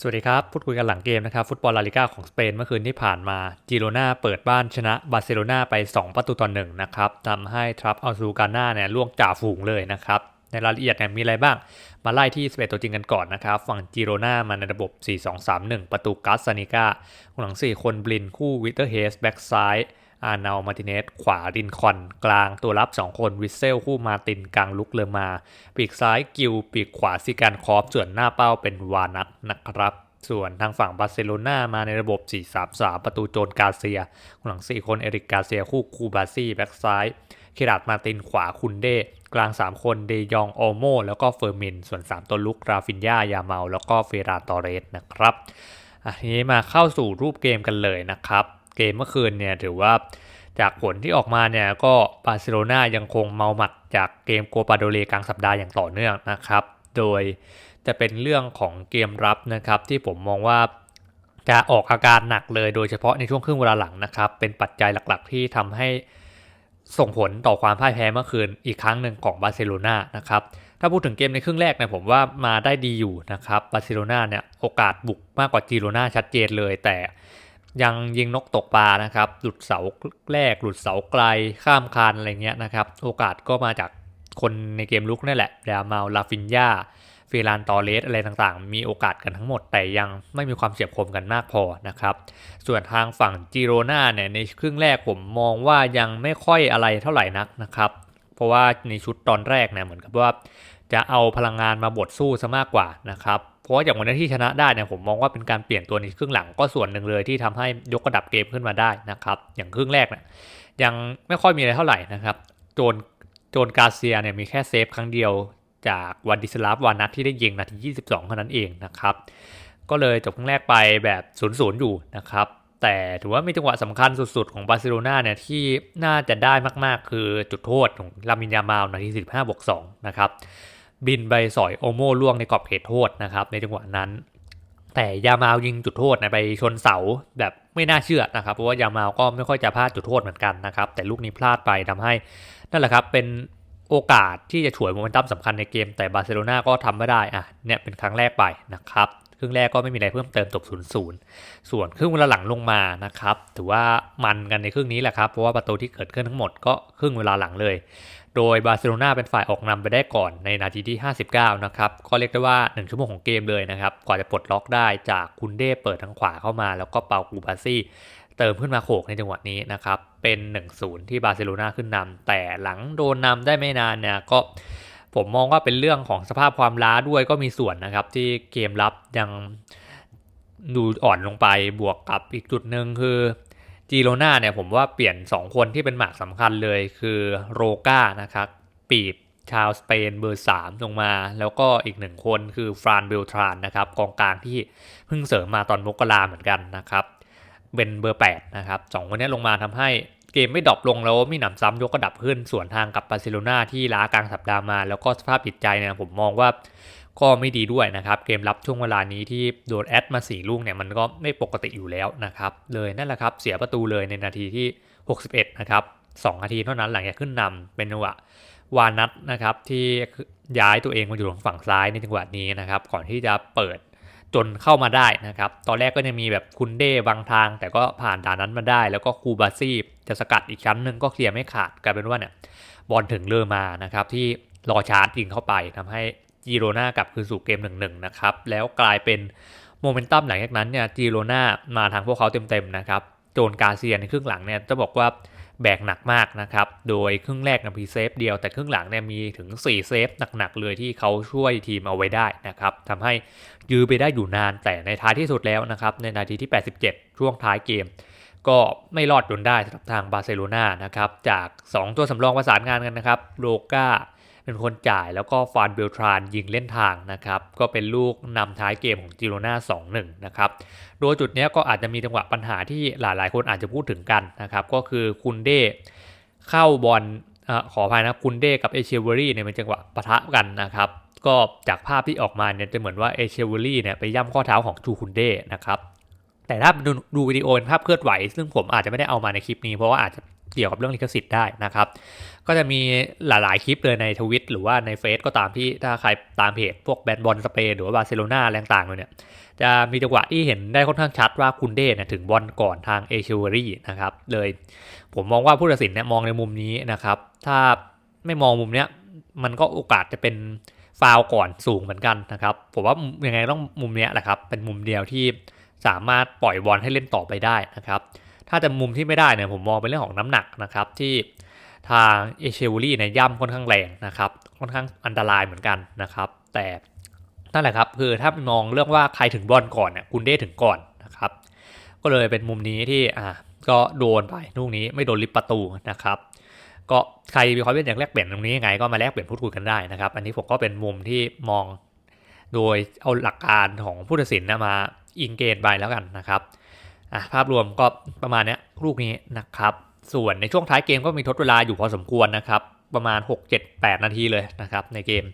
สวัสดีครับ พูดคุยกันหลังเกมนะครับ ฟุตบอลลาลิก้าของสเปนเมื่อคืนที่ผ่านมาจิโรนาเปิดบ้านชนะบาร์เซโลนาไป 2 ประตูต่อหนึ่งนะครับทำให้ทรัพอัลซูกาน่าเนี่ยล่วงจ่าฝูงเลยนะครับ ในรายละเอียดเนี่ยมีอะไรบ้าง มาไล่ที่11ตัวจริงกันก่อนนะครับ ฝั่งจิโรนามาในระบบ 4-2-3-1 ประตูกัสซานิก้าหลัง 4 คนบลินคู่วิเตอร์เฮสแบ็กซ้าย อาร์นาลมาติเนสขวาดินคอน กลางตัวรับ 2 คนวิเซลคู่มาตินกลางลุกเลอมา ปีกซ้ายกิวปีกขวาซิการคอฟส่วนหน้าเป้าเป็นวานัทนะครับ ส่วนทางฝั่งบาร์เซโลนามาในระบบ 4-3-3 ประตูโจนกาเซียหลัง 4 คนเอริกกาเซียคู่คูบาซี่แบ็กซ้ายเคราดมาตินขวาคุนเดกลาง 3 คนเดยองโอโมแล้วก็เฟอร์มิน ส่วน 3 ตัวลุกราฟินยายาเมา แล้วก็เฟราตอเรสนะครับอันนี้มาเข้าสู่รูปเกมกันเลยนะครับ เกมเมื่อคืนเนี่ยถือว่าจากผลที่ออกมาเนี่ยก็บาร์เซโลนายังคงเมาหมัดจากเกมโกปาโดเลกลางสัปดาห์อย่างต่อเนื่องนะครับ โดยจะเป็นเรื่องของเกมรับนะครับที่ผมมองว่าจะออกอาการหนักเลยโดยเฉพาะในช่วงครึ่งเวลาหลังนะครับ เป็นปัจจัยหลักๆ ที่ทำให้ส่งผลต่อความพ่ายแพ้เมื่อคืนอีกครั้งหนึ่งของบาร์เซโลนานะครับถ้าพูดถึงเกมในครึ่งแรกเนี่ยผมว่ามาได้ดีอยู่นะครับบาร์เซโลนาเนี่ยโอกาสบุกมากกว่าจิโรนาชัดเจนเลยแต่ ยังยิงนกตกปลานะครับหลุดเสาแรกหลุดเสาไกลข้ามคานอะไรเงี้ยนะครับ โอกาสก็มาจากคนในเกมลุกนั่นแหละดามาลลาฟินยาเฟรานตอเลสอะไรต่างๆ มีโอกาสกันทั้งหมด แต่ยังไม่มีความเฉียบคมกันมากพอนะครับ ส่วนทางฝั่งจิโรนาเนี่ยในครึ่งแรกผมมองว่ายังไม่ค่อยอะไรเท่าไหร่นักนะครับ เพราะว่าในชุดตอนแรกเนี่ยเหมือนกับว่าจะเอาพลังงานมาบดสู้ซะมากกว่านะครับ ราะว่าอย่างวันนั้นที่ชนะได้เนี่ยผมมองว่าเป็นการเปลี่ยนตัวในครึ่งหลังก็ส่วนหนึ่งเลยที่ทำให้ยกระดับเกมขึ้นมาได้นะครับ อย่างครึ่งแรกเนี่ยยังไม่ค่อยมีอะไรเท่าไหร่นะครับโจนโจนกาเซียเนี่ยมีแค่เซฟครั้งเดียวจากวันดิสลาฟวานัทที่ได้ยิงนาที 22เท่านั้นเองนะครับ ก็เลยจบครึ่งแรกไปแบบ0ูนย์อยู่นะครับ แต่ถือว่ามีจังหวะสำคัญสุดๆ ของบาร์เซโลนาเนี่ยที่น่าจะได้มากๆ คือจุดโทษของลามินยามาลนาที 15บวก2นะครับ บินไปสอยโอโม่ล่วงในกรอบเขตโทษนะครับ ในจังหวะนั้น แต่ยามาวยิงจุดโทษนะไปชนเสาแบบไม่น่าเชื่อนะครับ เพราะว่ายามาวก็ไม่ค่อยจะพลาดจุดโทษเหมือนกันนะครับ แต่ลูกนี้พลาดไปทำให้นั่นแหละครับเป็นโอกาสที่จะฉวยโมเมนตัมสำคัญในเกมแต่บาร์เซโลนาก็ทำไม่ได้อะเนี่ยเป็นครั้งแรกไปนะครับ ครึ่งแรกก็ไม่มีอะไรเพิ่มเติมตก0ูนย์ส่วนครึ่งเวลาหลังลงมานะครับ ถือว่ามันกันในครึ่งนี้แหละครับ เพราะว่าประตูที่เกิดขึ้นทั้งหมดก็ครึ่งเวลาหลังเลย โดยบาร์เซโลนาเป็นฝ่ายออกนำไปได้ก่อนในนาทีที่ 59 นะครับ ก็เรียกได้ว่า 1 ชั่วโมงของเกมเลยนะครับ กว่าจะปลดล็อกได้จากคุณเด้เปิดทางขวาเข้ามา แล้วก็เปากูบาซี่เติมขึ้นมาโขกในจังหวะนี้นะครับ เป็น 1-0 ที่บาร์เซโลนาขึ้นนำแต่หลังโดนนำได้ไม่นานเนี่ยก็ ผมมองว่าเป็นเรื่องของสภาพความล้าด้วยก็มีส่วนนะครับ ที่เกมรับยังดูอ่อนลงไปบวกกับอีกจุดหนึ่งคือจีโรนาเนี่ยผมว่าเปลี่ยน 2 คนที่เป็นหมากสำคัญเลยคือโรกานะครับปีดชาวสเปนเบอร์ 3 ลงมา แล้วก็อีกหนึ่งคนคือฟรานเบลทรานนะครับกองกลางที่เพิ่งเสริมมาตอนมกราเหมือนกันนะครับเป็นเบอร์ 8 นะครับสองคนนี้ลงมาทำให้ เกมไม่ดรอปลงแล้วมีหนำซ้ำยกกระดับขึ้นส่วนทางกับบาร์เซโลนาที่ล้ากลางสัปดาห์มา แล้วก็สภาพจิตใจเนี่ยผมมองว่าก็ไม่ดีด้วยนะครับ เกมรับช่วงเวลานี้ที่โดนแอดมา4ลูกเนี่ยมันก็ไม่ปกติอยู่แล้วนะครับ เลยนั่นแหละครับ เสียประตูเลยในนาทีที่ 61 นะครับ2นาทีเท่านั้นหลังจากขึ้นนำเป็นจังหวะวานัทนะครับที่ย้ายตัวเองมาอยู่ทางฝั่งซ้ายในจังหวะนี้นะครับ ก่อนที่จะเปิด จนเข้ามาได้นะครับ ตอนแรกก็จะมีแบบคุณเด้บางทาง แต่ก็ผ่านด่านนั้นมาได้ แล้วก็คูบาซี่จะสกัดอีกชั้นหนึ่งก็เคลียร์ไม่ขาดกลายเป็นว่าเนี่ยบอลถึงเลอมานะครับที่รอชาร์จยิงเข้าไปทำให้จีโรนากลับคืนสู่เกมหนึ่งๆนะครับแล้วกลายเป็นโมเมนตัมหลังจากนั้นเนี่ยจีโรนามาทางพวกเขาเต็มๆนะครับโจนกาเซียในครึ่งหลังเนี่ยจะบอกว่า แบกหนักมากนะครับ โดยครึ่งแรกนะพีเซฟเดียวแต่ครึ่งหลังเนี่ยมีถึง 4 เซฟหนักๆเลยที่เขาช่วยทีมเอาไว้ได้นะครับทำให้ยื้อไปได้อยู่นานแต่ในท้ายที่สุดแล้วนะครับ ในนาทีที่ 87 ช่วงท้ายเกม ก็ไม่รอดจนได้สำหรับทางบาร์เซโลนานะครับจาก 2 ตัวสำรองประสานงานกันนะครับโลกา เป็นคนจ่ายแล้วก็ฟานเบลทรานยิงเล่นทางนะครับ ก็เป็นลูกนำท้ายเกมของจิโรนา2-1 นะครับ โดยจุดนี้ก็อาจจะมีจังหวะปัญหาที่หลายๆคนอาจจะพูดถึงกันนะครับ ก็คือคุณเด้เข้าบอลขออภัยนะคุณเด้กับเอเชียเวอรี่เนี่ยเป็นจังหวะปะทะกันนะครับ ก็จากภาพที่ออกมาเนี่ยจะเหมือนว่าเอเชียเวอรี่เนี่ยไปย่ำข้อเท้าของจูคุณเด้นะครับแต่ถ้าดูดูวิดีโอเป็นภาพเคลื่อนไหว ซึ่งผมอาจจะไม่ได้เอามาในคลิปนี้เพราะว่าอาจจะ เกี่ยวกับเรื่องลิขสิทธิ์ได้นะครับ ก็จะมีหลาย ๆ คลิปเลยในทวิตหรือว่าในเฟซก็ตามที่ถ้าใครตามเพจพวกแบนบอลสเปนหรือว่าบาร์เซโลนาแรงต่างเลยเนี่ยจะมีจังหวะที่เห็นได้ค่อนข้างชัดว่าคุณเดเนี่ยถึงบอลก่อนทางเอเชวอรี่นะครับเลยผมมองว่าผู้ตัดสินเนี่ยมองในมุมนี้นะครับ ถ้าไม่มองมุมเนี้ยมันก็โอกาสจะเป็นฟาวก่อนสูงเหมือนกันนะครับ ผมว่ายังไงต้องมุมเนี้ยแหละครับเป็นมุมเดียวที่สามารถปล่อยบอลให้เล่นต่อไปได้นะครับ ถ้าจะมุมที่ไม่ได้เนี่ยผมมองเป็นเรื่องของน้ำหนักนะครับที่ทางเอเชวอรี่เนี่ยย่ำค่อนข้างแรงนะครับค่อนข้างอันตรายเหมือนกันนะครับแต่นั่นแหละครับคือถ้ามองเรื่องว่าใครถึงบอลก่อนเนี่ยคุณเด้ถึงก่อนนะครับก็เลยเป็นมุมนี้ที่อ่าก็โดนไปลูกนี้ไม่โดนลิฟประตูนะครับก็ใครมีความเป็นอย่างแลกเปลี่ยนตรงนี้ยังไงก็มาแลกเปลี่ยนพูดคุยกันได้นะครับ อันนี้ผมก็เป็นมุมที่มองโดยเอาหลักการของผู้ตัดสินนะมาอิงเกณฑ์ไปแล้วกันนะครับ อะภาพรวมก็ประมาณนี้ลูกนี้นะครับ ส่วนในช่วงท้ายเกมก็มีทดเวลาอยู่พอสมควรนะครับ ประมาณ 6 7 8 นาทีเลยนะครับในเกม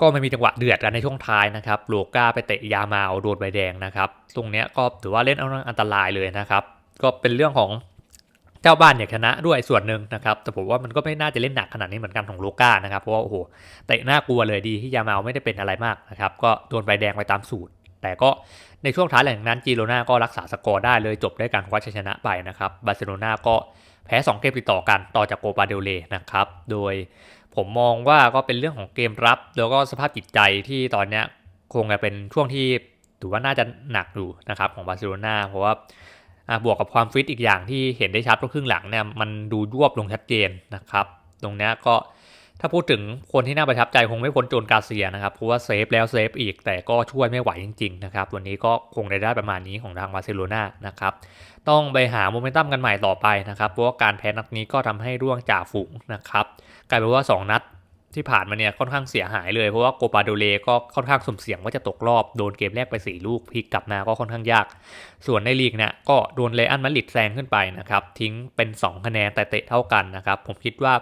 ก็ไม่มีจังหวะเดือดกันในช่วงท้ายนะครับโลก้าไปเตะยามาเอาโดนใบแดงนะครับ ตรงนี้ก็ถือว่าเล่นเอาอันตรายเลยนะครับ ก็เป็นเรื่องของเจ้าบ้านอยากชนะด้วยส่วนหนึ่งนะครับ แต่ผมว่ามันก็ไม่น่าจะเล่นหนักขนาดนี้เหมือนกันของโลก้านะครับ เพราะว่าโอ้โหเตะน่ากลัวเลยดีที่ยามาเอาไม่ได้เป็นอะไรมากนะครับ ก็โดนใบแดงไปตามสูตร แต่ก็ในช่วงท้ายหลังนั้นจีโรนาก็รักษาสกอร์ได้เลยจบด้วยการคว้าชัยชนะไปนะครับบาร์เซโลนาก็แพ้ 2 เกมติดต่อกันต่อจากโกปาเดลเลนะครับโดยผมมองว่าก็เป็นเรื่องของเกมรับ แล้วก็สภาพจิตใจที่ตอนนี้คงจะเป็นช่วงที่ถือว่าน่าจะหนักอยู่นะครับของบาร์เซโลนาเพราะว่าบวกกับความฟิตอีกอย่างที่เห็นได้ชัดว่าครึ่งหลังเนี่ยมันดูยวบลงชัดเจนนะครับ ตรงนี้ก็ ถ้าพูดถึงคนที่น่าประทับใจคงไม่พ้นโจนกาเซียนะครับ เพราะว่าเซฟแล้วเซฟอีก แต่ก็ช่วยไม่ไหวจริงๆนะครับ วันนี้ก็คงได้ได้ประมาณนี้ของทางบาร์เซโลนานะครับ ต้องไปหาโมเมนตัมกันใหม่ต่อไปนะครับ เพราะว่าการแพ้นัดนี้ก็ทำให้ร่วงจ่าฝูงนะครับ กลายเป็นว่า 2 นัดที่ผ่านมาเนี่ยค่อนข้างเสียหายเลย เพราะว่าโกปาโดเลก็ค่อนข้างสุ่มเสี่ยงว่าจะตกรอบโดนเกมแรกไป 4 ลูกพลิกกลับมาก็ค่อนข้างยาก ส่วนในลีกเนี่ยก็โดนเลอันมาริดแซงขึ้นไปนะครับทิ้งเป็น 2 คะแนนแต่เตะเท่ากันนะครับผมคิดว่า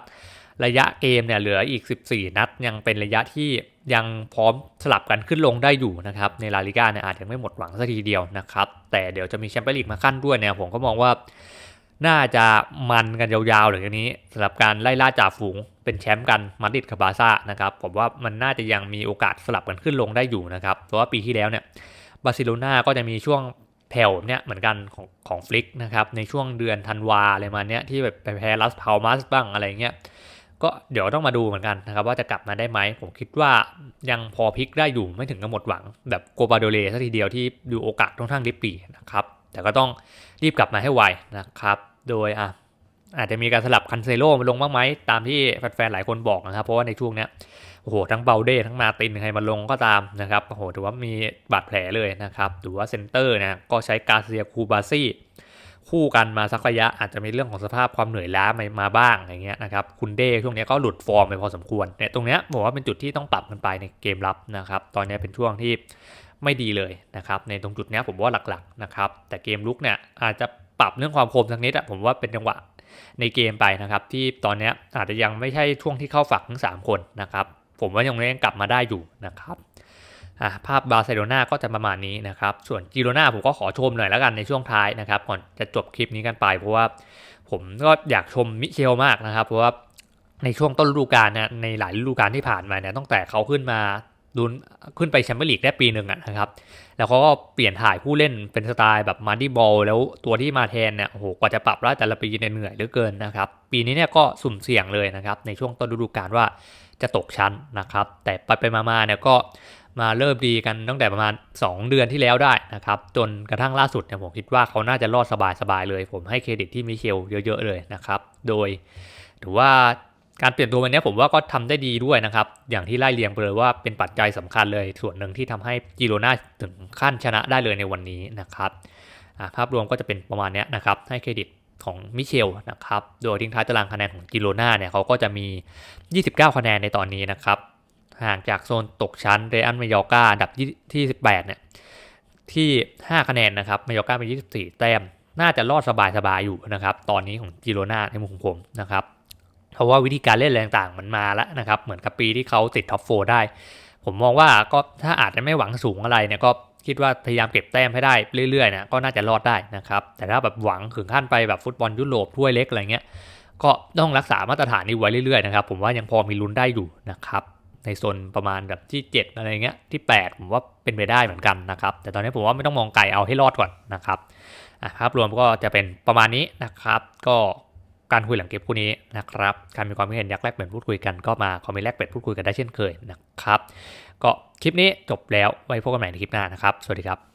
ระยะเกมเนี่ยเหลืออีก 14 นัด ยังเป็นระยะที่ยังพร้อมสลับกันขึ้นลงได้อยู่นะครับในลาลิก้าเนี่ยอาจจะไม่หมดหวังสักทีเดียวนะครับแต่เดี๋ยวจะมีแชมเปี้ยนลีกมาขั้นด้วยเนี่ยผมก็มองว่าน่าจะมันกันยาวๆหลังจากนี้สำหรับการไล่ล่าจ่าฝูงเป็นแชมป์กันมาดริดกับบาซ่านะครับผมว่ามันน่าจะยังมีโอกาสสลับกันขึ้นลงได้อยู่นะครับเพราะว่าปีที่แล้วเนี่ยบาร์เซโลนาก็จะมีช่วงแผ่วเนี่ยเหมือนกันของของฟลิกนะครับในช่วงเดือนธันวาอะไรมาเนี้ยที่แบบไปแพ้ลัสพาวมัสบ้างอะไรเงี้ย ก็เดี๋ยวต้องมาดูเหมือนกันนะครับว่าจะกลับมาได้ไหม ผมคิดว่ายังพอพลิกได้อยู่ไม่ถึงกับหมดหวัง แบบโกบาโดเลสักทีเดียวที่ดูโอกาสค่อนข้างริบปีนะครับ แต่ก็ต้องรีบกลับมาให้ไวนะครับ โดยอะอาจจะมีการสลับคันเซโลมาลงบ้างไหมตามที่แฟนๆหลายคนบอกนะครับ เพราะว่าในช่วงเนี้ยโอ้โหทั้งเบลเด้ทั้งมาตินใครมาลงก็ตามนะครับโอ้โหถือว่ามีบาดแผลเลยนะครับหรือว่าเซนเตอร์นะก็ใช้กาเซียคูบาซี่ คู่กันมาสักระยะอาจจะมีเรื่องของสภาพความเหนื่อยล้ามาบ้างอย่างเงี้ยนะครับคุณเด้ช่วงนี้ก็หลุดฟอร์มไปพอสมควรเนี่ยตรงเนี้ยผมว่าเป็นจุดที่ต้องปรับกันไปในเกมรับนะครับตอนนี้เป็นช่วงที่ไม่ดีเลยนะครับในตรงจุดนี้ผมว่าหลักๆนะครับแต่เกมลุกเนี่ยอาจจะปรับเรื่องความคมสักนิดอะผมว่าเป็นจังหวะในเกมไปนะครับที่ตอนนี้อาจจะยังไม่ใช่ช่วงที่เข้าฝักทั้ง 3 คนนะครับผมว่ายังไม่กลับมาได้อยู่นะครับ ภาพบาร์เซโลนาก็จะประมาณนี้นะครับ ส่วนจิโรนาผมก็ขอชมหน่อยแล้วกันในช่วงท้ายนะครับก่อนจะจบคลิปนี้กันไป เพราะว่าผมก็อยากชมมิเชลมากนะครับ เพราะว่าในช่วงต้นฤดูกาลเนี่ยในหลายฤดูกาลที่ผ่านมาเนี่ยตั้งแต่เขาขึ้นมาดุนขึ้นไปแชมเปี้ยนลีกได้ปีหนึ่งนะครับ แล้วเขาก็เปลี่ยนถ่ายผู้เล่นเป็นสไตล์แบบมาร์ดี้บอลแล้วตัวที่มาแทนเนี่ยโอ้โหกว่าจะปรับได้แต่ละปีเนี่ยเหนื่อยเหลือเกินนะครับ ปีนี้เนี่ยก็สุ่มเสี่ยงเลยนะครับในช่วงต้นฤดูกาลว่าจะตกชั้นนะครับ แต่ไปไปมาๆเนี่ยก็ มาเริ่มดีกันตั้งแต่ประมาณ 2 เดือนที่แล้วได้นะครับ จนกระทั่งล่าสุดเนี่ยผมคิดว่าเขาน่าจะรอดสบายๆเลย ผมให้เครดิตที่มิเชลเยอะๆเลยนะครับ โดยถือว่าการเปลี่ยนตัววันนี้ผมว่าก็ทำได้ดีด้วยนะครับ อย่างที่ไล่เรียงไปเลยว่าเป็นปัจจัยสำคัญเลย ส่วนหนึ่งที่ทำให้จิโรนาถึงขั้นชนะได้เลยในวันนี้นะครับภาพรวมก็จะเป็นประมาณนี้นะครับ ให้เครดิตของมิเชลนะครับ โดยทิ้งท้ายตารางคะแนนของจิโรนาเนี่ยเขาก็จะมี 29 คะแนนในตอนนี้นะครับ ห่างจากโซนตกชั้นเรอันมายอกาอันดับที่ 18 เนี่ย ที่ 5 คะแนนนะครับมายอกาเป็น 24 แต้ม น่าจะรอดสบายๆอยู่นะครับ ตอนนี้ของจิโรนาในมุมของผมนะครับ เพราะว่าวิธีการเล่นแรงต่างมันมาแล้วนะครับ เหมือนกับปีที่เขาติดท็อปโฟได้ ผมมองว่าก็ถ้าอาจจะไม่หวังสูงอะไรเนี่ยก็คิดว่าพยายามเก็บแต้มให้ได้เรื่อยๆนะก็น่าจะรอดได้นะครับ แต่ถ้าแบบหวังถึงขั้นไปแบบฟุตบอลยุโรปถ้วยเล็กอะไรเงี้ยก็ต้องรักษามาตรฐานนี้ไว้เรื่อยๆนะครับ ผมว่ายังพอมีลุ้นได้อยู่นะครับ ในโซนประมาณแบบที่ 7 อะไรเงี้ยที่ 8 ผมว่าเป็นไปได้เหมือนกันนะครับ แต่ตอนนี้ผมว่าไม่ต้องมองไกลเอาให้รอดก่อนนะครับอะภาพรวมก็จะเป็นประมาณนี้นะครับ ก็การคุยหลังเกมคู่นี้นะครับการมีความคิดเห็นอยากแลกเปลี่ยนพูดคุยกันก็มาคอมเมนต์แลกเปลี่ยนพูดคุยกันได้เช่นเคยนะครับ ก็คลิปนี้จบแล้วไว้พบกันใหม่ในคลิปหน้านะครับ สวัสดีครับ